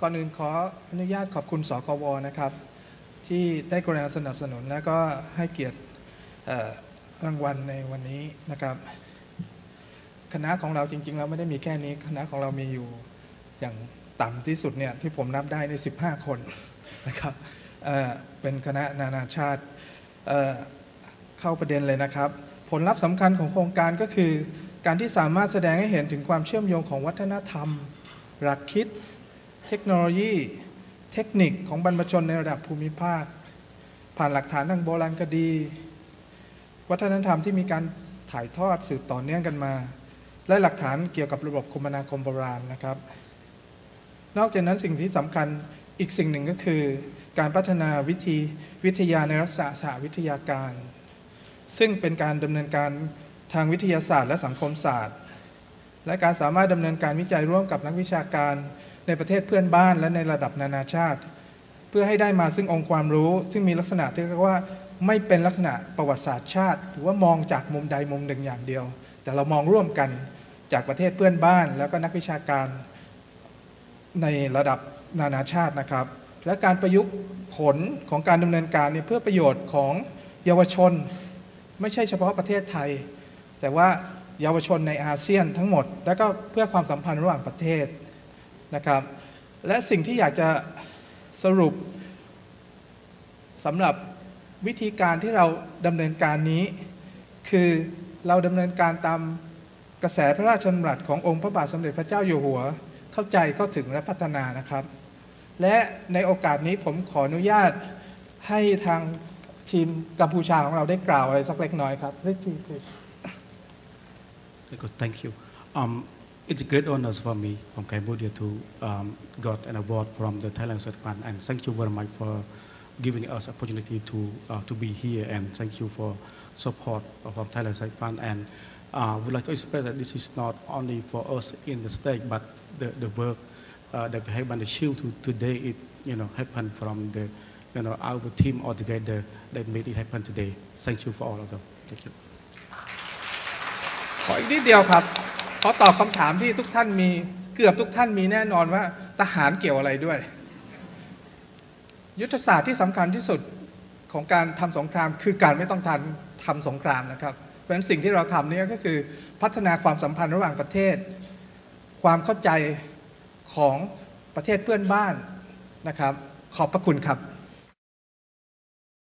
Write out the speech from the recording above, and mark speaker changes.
Speaker 1: ก่อนอื่นขออนุญาตขอบคุณสกวนะครับ ที่ได้กรุณาสนับสนุนและก็ให้เกียรติรางวัลในวันนี้นะครับ คณะของเราจริงๆเราไม่ได้มีแค่นี้ คณะของเรามีอยู่อย่างต่ำที่สุดเนี่ยที่ผมนับได้ใน 15 คนนะครับเเป็นคณะนานาชาติเเข้าประเด็นเลยนะครับ ผลลัพธ์สำคัญของโครงการก็คือ การที่สามารถแสดงให้เห็นถึงความเชื่อมโยงของวัฒนธรรม หลักคิด ทคโนโลยี เทคนิคของบรรพชนในระดับภูมิภาค ผ่านหลักฐานทางโบราณคดี วัฒนธรรมที่มีการถ่ายทอดสืบต่อเนื่องกันมา และหลักฐานเกี่ยวกับระบบคมนาคมโบราณนะครับ นอกจากนั้นสิ่งที่สำคัญอีกสิ่งหนึ่งก็คือ การพัฒนาวิธีวิทยาในรักษาสหวิทยาการ ซึ่งเป็นการดำเนินการทางวิทยาศาสตร์และสังคมศาสตร์ และการสามารถดำเนินการวิจัยร่วมกับนักวิชาการ ในประเทศเพื่อนบ้านและในระดับนานาชาติ เพื่อให้ได้มาซึ่งองค์ความรู้ ซึ่งมีลักษณะที่เรียกว่าไม่เป็นลักษณะประวัติศาสตร์ชาติ หรือว่ามองจากมุมใดมุมหนึ่งอย่างเดียว แต่เรามองร่วมกันจากประเทศเพื่อนบ้าน แล้วก็นักวิชาการในระดับนานาชาตินะครับ และการประยุกต์ผลของการดำเนินการเนี่ยเพื่อประโยชน์ของเยาวชน ไม่ใช่เฉพาะประเทศไทย แต่ว่าเยาวชนในอาเซียนทั้งหมด และก็เพื่อความสัมพันธ์ระหว่างประเทศ นะครับ และสิ่งที่อยากจะสรุปสำหรับวิธีการที่เราดำเนินการนี้ คือเราดำเนินการตามกระแสพระราชดำรัสขององค์พระบาทสมเด็จพระเจ้าอยู่หัว เข้าใจเข้าถึงและพัฒนานะครับ และในโอกาสนี้ผมขออนุญาตให้ทางทีมกัมพูชาของเราได้กล่าวอะไรสักเล็กน้อยครับ Please, please.
Speaker 2: Thank you. Um, it's a great honor for me from Cambodia to um, got an award from the Thailand Research Fund, and thank you very much for giving us opportunity to uh, to be here, and thank you for support from Thailand Research Fund. And uh, would like to express that this is not only for us in the state, but the, the work uh, that we have been achieved to, today, it you know happened from the you know our team all together that made it happen today. Thank you for all of them. Thank you.
Speaker 1: ขออีกนิดเดียวครับ ขอตอบคำถามที่ทุกท่านมีเกือบทุกท่านมีแน่นอนว่าทหารเกี่ยวอะไรด้วย ยุทธศาสตร์ที่สำคัญที่สุดของการทำสงคราม คือการไม่ต้องทันทำสงครามนะครับเพราะฉะนั้นสิ่งที่เราทำนี่ก็คือพัฒนาความสัมพันธ์ระหว่างประเทศ ความเข้าใจของประเทศเพื่อนบ้านนะครับ ขอบพระคุณครับ